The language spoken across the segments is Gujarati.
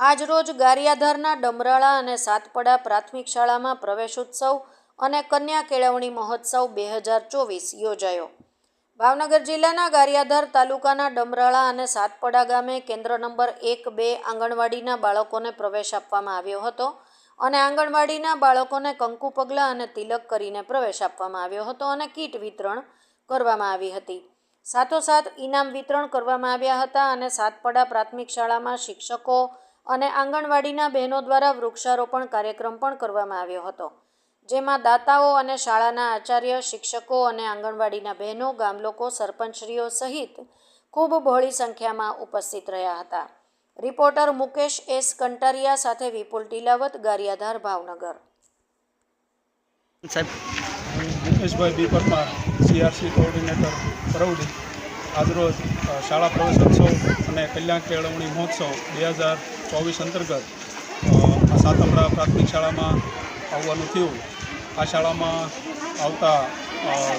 આજરોજ ગારિયાધારના ડમરાળા અને સાતપડા પ્રાથમિક શાળામાં પ્રવેશોત્સવ અને કન્યા કેળવણી મહોત્સવ બે હજાર ચોવીસ યોજાયો. ભાવનગર જિલ્લાના ગારિયાધાર તાલુકાના ડમરાળા અને સાતપડા ગામે કેન્દ્ર નંબર એક બે આંગણવાડીના બાળકોને પ્રવેશ આપવામાં આવ્યો હતો અને આંગણવાડીના બાળકોને કંકુ પગલાં અને તિલક કરીને પ્રવેશ આપવામાં આવ્યો હતો અને કીટ વિતરણ કરવામાં આવી હતી. સાથોસાથ ઇનામ વિતરણ કરવામાં આવ્યા હતા અને સાતપડા પ્રાથમિક શાળામાં શિક્ષકો અને આંગણવાડીના બહેનો દ્વારા વૃક્ષારોપણ કાર્યક્રમ પણ કરવામાં આવ્યો હતો, જેમાં દાતાઓ અને શાળાના આચાર્ય, શિક્ષકો અને આંગણવાડીના બહેનો, ગામલોકો, સરપંચશ્રીઓ સહિત ખૂબ બહોળી સંખ્યામાં ઉપસ્થિત રહ્યા હતા. રિપોર્ટર મુકેશ એસ કંટારિયા સાથે વિપુલ ટીલાવત, ગારિયાધાર ભાવનગર. મુકેશભાઈ બી સીઆરસી કોઓર્ડિનેટર પરવડી આજરોજ શાળા પ્રવેશોત્સવ અને કલ્યાણ કેળવણી મહોત્સવ બે હજાર ચોવીસ અંતર્ગત આ સાતમડા પ્રાથમિક શાળામાં આવવાનું થયું. આ શાળામાં આવતા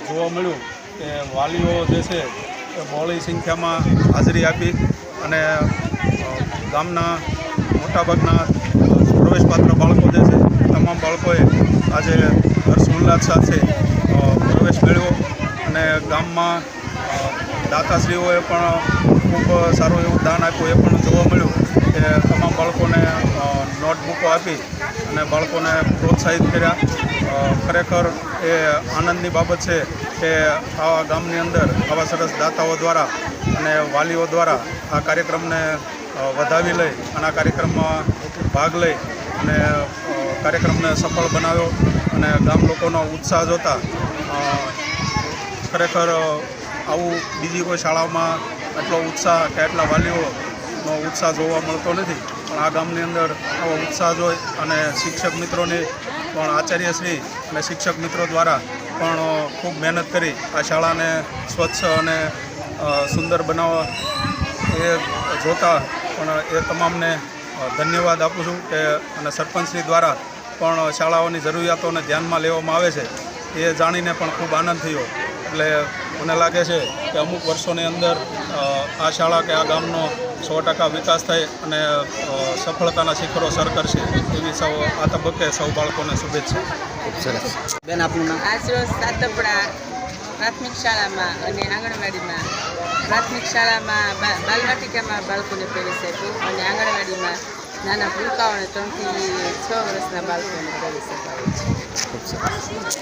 જોવા મળ્યું કે વાલીઓ જે છે એ બહોળી સંખ્યામાં હાજરી આપી અને ગામના મોટાભાગના પ્રવેશપાત્ર બાળકો જે છે, તમામ બાળકોએ આજે હર્ષ ઉલ્લાસ સાથે પ્રવેશ મેળવ્યો અને ગામમાં દાતાશ્રીઓએ પણ ખૂબ સારું એવું દાન આપ્યું એ પણ જોવા મળ્યું. કે તમામ બાળકોને નોટબુકો આપી અને બાળકોને પ્રોત્સાહિત કર્યા. ખરેખર એ આનંદની બાબત છે કે આવા ગામની અંદર આવા સરસ દાતાઓ દ્વારા અને વાલીઓ દ્વારા આ કાર્યક્રમને વધાવી લઈ અને આ કાર્યક્રમમાં ભાગ લઈ અને કાર્યક્રમને સફળ બનાવ્યો અને ગામ લોકોનો ઉત્સાહ જોતા ખરેખર આવું બીજી કોઈ શાળામાં એટલો ઉત્સાહ કે એટલા વાલીઓનો ઉત્સાહ જોવા મળતો નથી. પણ આ ગામની અંદર આવો ઉત્સાહ જોઈ અને શિક્ષક મિત્રોની પણ આચાર્યશ્રી અને શિક્ષક મિત્રો દ્વારા પણ ખૂબ મહેનત કરી આ શાળાને સ્વચ્છ અને સુંદર બનાવવા એ જોતા પણ એ તમામને ધન્યવાદ આપું છું કે અને સરપંચશ્રી દ્વારા પણ શાળાઓની જરૂરિયાતોને ધ્યાનમાં લેવામાં આવે છે. એ જાણીને પણ ખૂબ આનંદ થયો. એટલે મને લાગે છે કે અમુક વર્ષોની અંદર આ શાળા કે આ ગામનો સો ટકા વિકાસ થાય અને સફળતાના શિખરો સર કરશે. એવી સૌ આ તબક્કે સૌ બાળકોને શુભેચ્છા. ખૂબ સરસ. બેન આપનું નામ? આજરોજ સાતપડા પ્રાથમિક શાળામાં અને આંગણવાડીમાં પ્રાથમિક શાળામાં બાલવાટિકામાં બાળકોને પ્રવેશ આપ્યો અને આંગણવાડીમાં નાના ભૂલકાઓને ત્રણથી છ વર્ષના બાળકોને પ્રવેશ શકાય છે ખૂબ સરસ.